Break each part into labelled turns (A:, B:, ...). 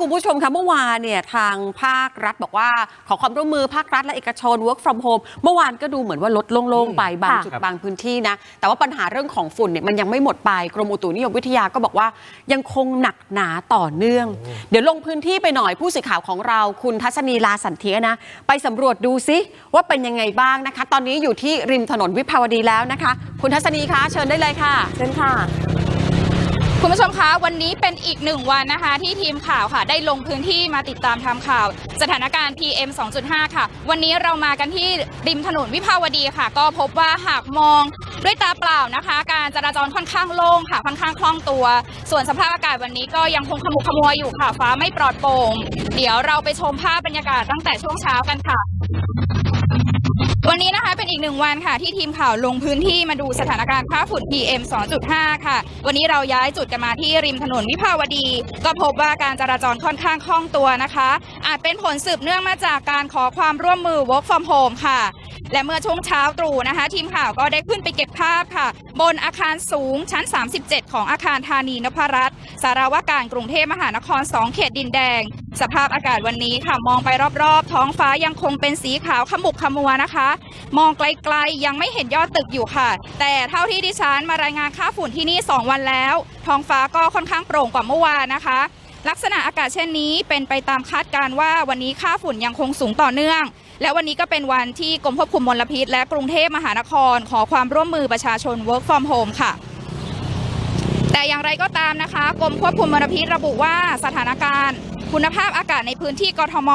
A: คุณผู้ชมคะเมื่อวานเนี่ยทางภาครัฐบอกว่าขอความร่วมมือภาครัฐและเอกชน work from home เมื่อวานก็ดูเหมือนว่าลดโล่งๆไปบาง
B: ค่ะ
A: จุดบางพื้นที่นะ แต่ว่าปัญหาเรื่องของฝุ่นเนี่ยมันยังไม่หมดไปกรมอุตุนิยมวิทยาก็บอกว่ายังคงหนักหนาต่อเนื่อง เดี๋ยวลงพื้นที่ไปหน่อยผู้สื่อข่าวของเราคุณทัศนีลาสันเทียนะ ไปสำรวจดูซิว่าเป็นยังไงบ้างนะคะ ตอนนี้อยู่ที่ริมถนนวิภาวดีแล้วนะคะ คุณทัศนีคะเชิญได้เลยค่ะ
B: เชิญค่ะ
C: คุณผู้ชมคะวันนี้เป็นอีกหนึ่งวันนะคะ ที่ทีมข่าวค่ะ ได้ลงพื้นที่มาติดตามทำข่าว สถานการณ์ PM 2.5 ค่ะ วันนี้เรามากันที่ริมถนนวิภาวดีค่ะ ก็พบว่าหากมองด้วยตาเปล่านะคะ การจราจรค่อนข้างโล่งค่ะค่อนข้างคล่องตัว ส่วนสภาพอากาศวันนี้ก็ยังคงขมุกขมัวอยู่ค่ะฟ้าไม่ปลอดโปร่งเดี๋ยวเราไปชมภาพบรรยากาศตั้งแต่ช่วงเช้ากันค่ะ วันนี้นะคะเป็นอีกหนึ่งวันค่ะ ที่ทีมข่าวลงพื้นที่มาดูสถานการณ์ค่าฝุ่น PM 2.5 ค่ะ วันนี้เราย้ายจุดกันมาที่ริมถนนวิภาวดี ก็พบว่าการจราจรค่อนข้างคล่องตัวนะคะ อาจเป็นผลสืบเนื่องมาจากการขอความร่วมมือ work from home ค่ะ และเมื่อช่วงเช้าตรู่นะคะ ทีมข่าวก็ได้ขึ้นไปเก็บภาพค่ะ บนอาคารสูงชั้น 37 ของอาคารธานีนพรัตน์สารวการกรุงเทพมหานคร 2 เขตดินแดง สภาพอากาศวันนี้ค่ะมองไปรอบๆ ท้องฟ้ายังคงเป็นสีขาวขมุกขมัวนะคะ มองไกลๆยังไม่เห็นยอดตึกอยู่ค่ะ แต่เท่าที่ดิฉันมารายงานค่าฝุ่นที่นี่ 2 วันแล้ว ท้องฟ้าก็ค่อนข้างโปร่งกว่าเมื่อวานนะคะ ลักษณะอากาศเช่นนี้เป็นไปตามคาดการว่าวันนี้ค่าฝุ่นยังคงสูงต่อเนื่อง และวันนี้ก็เป็นวันที่กรมควบคุมมลพิษ และกรุงเทพมหานคร ขอความร่วมมือประชาชน work from home ค่ะแต่อย่างไรก็ตามนะคะกรมควบคุมมลพิษระบุว่าสถานการณ์ คุณภาพอากาศในพื้นที่กทม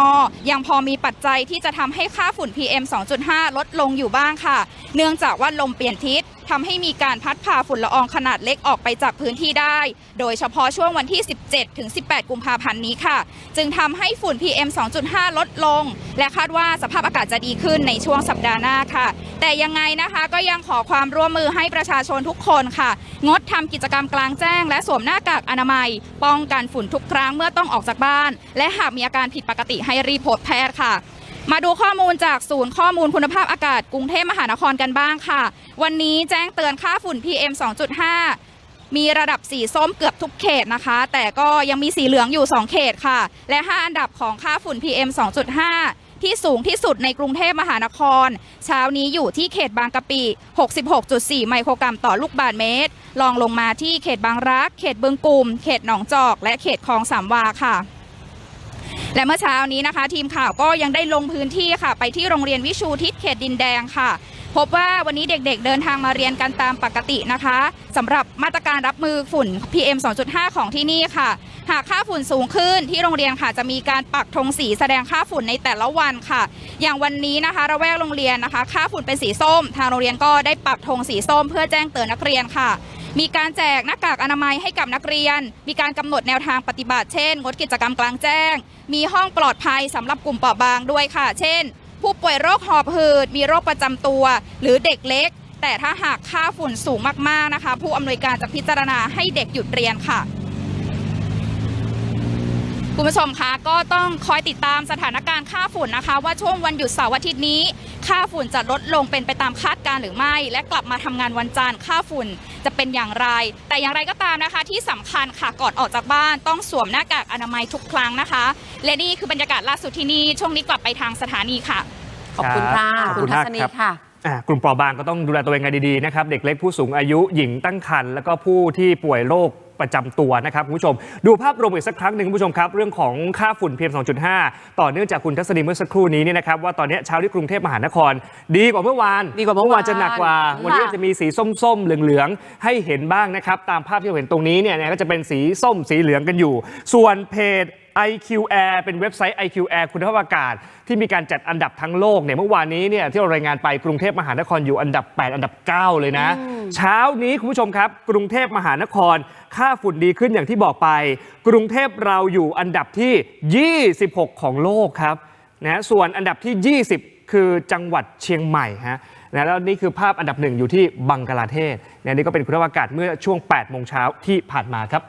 C: ยังพอมีปัจจัยที่จะทำให้ค่าฝุ่น PM 2.5 ลดลงอยู่บ้างค่ะ เนื่องจากว่าลมเปลี่ยนทิศ ทำให้มีการพัดพาฝุ่นละอองขนาดเล็กออกไปจากพื้นที่ได้ โดยเฉพาะช่วงวันที่ 17 ถึง 18 กุมภาพันธ์นี้ค่ะ จึงทำให้ฝุ่น PM 2.5 ลดลง และคาดว่าสภาพอากาศจะดีขึ้นในช่วงสัปดาห์หน้าค่ะ แต่ยังไงนะคะก็ยังขอความร่วมมือให้ประชาชนทุกคนค่ะ งดทำกิจกรรมกลางแจ้ง และสวมหน้ากากอนามัย ป้องกันฝุ่นทุกครั้งเมื่อต้องออกจากบ้าน และหากมีอาการผิดปกติให้รีบพบแพทย์ค่ะ มาดูข้อมูลจากศูนย์ข้อมูลคุณภาพอากาศกรุงเทพมหานครกันบ้างค่ะ วันนี้แจ้งเตือนค่าฝุ่น PM 2.5 มีระดับสีส้มเกือบทุกเขตนะคะ แต่ก็ยังมีสีเหลืองอยู่ 2 เขตค่ะ และ 5 อันดับของค่าฝุ่น PM 2.5 ที่สูงที่สุดในกรุงเทพมหานคร เช้านี้อยู่ที่เขตบางกะปิ 66.4 ไมโครกรัมต่อลูกบาศก์เมตร ลองลงมาที่เขตบางรัก เขตบึงกลุ่ม เขตหนองจอก และเขตคลองสามวาค่ะ และเมื่อเช้านี้นะคะ ทีมข่าวก็ยังได้ลงพื้นที่ค่ะ ไปที่โรงเรียนวิชูทิศเขตดินแดงค่ะ พบว่าวันนี้เด็กๆ เดินทางมาเรียนกันตามปกตินะคะสำหรับมาตรการรับมือฝุ่น PM 2.5 ของที่นี่ค่ะ หากค่าฝุ่นสูงขึ้นที่โรงเรียนค่ะ จะมีการปักธงสีแสดงค่าฝุ่นในแต่ละวันค่ะ อย่างวันนี้นะคะระแวกโรงเรียนนะคะ ค่าฝุ่นเป็นสีส้ม ทางโรงเรียนก็ได้ปักธงสีส้ม เพื่อแจ้งเตือนนักเรียนค่ะ มีการแจกหน้ากากอนามัยให้กับนักเรียน มีการกำหนดแนวทางปฏิบัติ เช่น งดกิจกรรมกลางแจ้ง มีห้องปลอดภัยสำหรับกลุ่มเปราะบางด้วยค่ะ เช่น ผู้ป่วยโรคหอบหืด มีโรคประจำตัว หรือเด็กเล็ก แต่ถ้าหากค่าฝุ่นสูงมากๆนะคะ ผู้อำนวยการจะพิจารณาให้เด็กหยุดเรียนค่ะ คุณผู้ชมคะก็ต้องคอยติดตามสถานการณ์ค่าฝุ่นนะคะ ว่าช่วงวันหยุดเสาร์อาทิตย์นี้ ค่าฝุ่นจะลดลงเป็นไปตามคาดการณ์หรือไม่ และกลับมาทำงานวันจันทร์ค่าฝุ่นจะเป็นอย่างไร แต่อย่างไรก็ตามนะคะ ที่สำคัญค่ะก่อนออกจากบ้าน ต้องสวมหน้ากากอนามัยทุกครั้งนะคะ และนี่คือบรรยากาศล่าสุดที่นี่ช่วงนี้กลับไปทางสถานีค่ะ
A: ขอบคุณค่ะ
D: ขอบ
A: คุ
D: คุณณ
A: ทั
D: มาก
A: ศนี
D: ครับ
A: ค่ะ
D: อ่ากลุ่มเปราะบางก็ต้องดูแลตัวเองกันดีๆนะครับ เด็กเล็กผู้สูงอายุหญิงตั้งครรภ์แล้วก็ผู้ที่ป่วยโรค ประจำตัวนะครับคุณผู้ชม ดูภาพรวมอีกสักครั้งหนึ่งคุณผู้ชมครับ เรื่องของค่าฝุ่น PM 2.5 ต่อเนื่องจากคุณทัศนีเมื่อสักครู่นี้เนี่ยนะครับว่าตอนนี้เช้าที่กรุงเทพมหานคร ดีกว่าเมื่อวาน
A: ดีกว่าเมื่อวาน
D: จะหนักกว่า วันนี้
A: ค่ะ
D: จะมีสีส้มๆเหลืองๆให้เห็นบ้างนะครับตามภาพที่เราเห็นตรงนี้เนี่ยนะก็จะเป็นสีส้มสีเหลืองกันอยู่ ส่วนเพจ IQ Air เป็นเว็บไซต์ IQ Air คุณภาพอากาศ ที่มีการจัดอันดับทั้งโลกเนี่ยเมื่อวานนี้เนี่ยที่เรารายงานไปกรุงเทพมหานครอยู่อันดับ 8 อันดับ 9 เลยนะ เช้านี้คุณผู้ชมครับ กรุงเทพมหานคร ค่าฝุ่นดีขึ้นอย่างที่บอกไป กรุงเทพเราอยู่อันดับที่ 26 ของโลกครับนะส่วนอันดับที่ 20 คือจังหวัดเชียงใหม่ฮะนะแล้วนี่คือภาพอันดับหนึ่งอยู่ที่บังกลาเทศเนี่ยนี่ก็เป็นคุณภาพอากาศเมื่อช่วง8โมงเช้าที่ผ่านมาครับ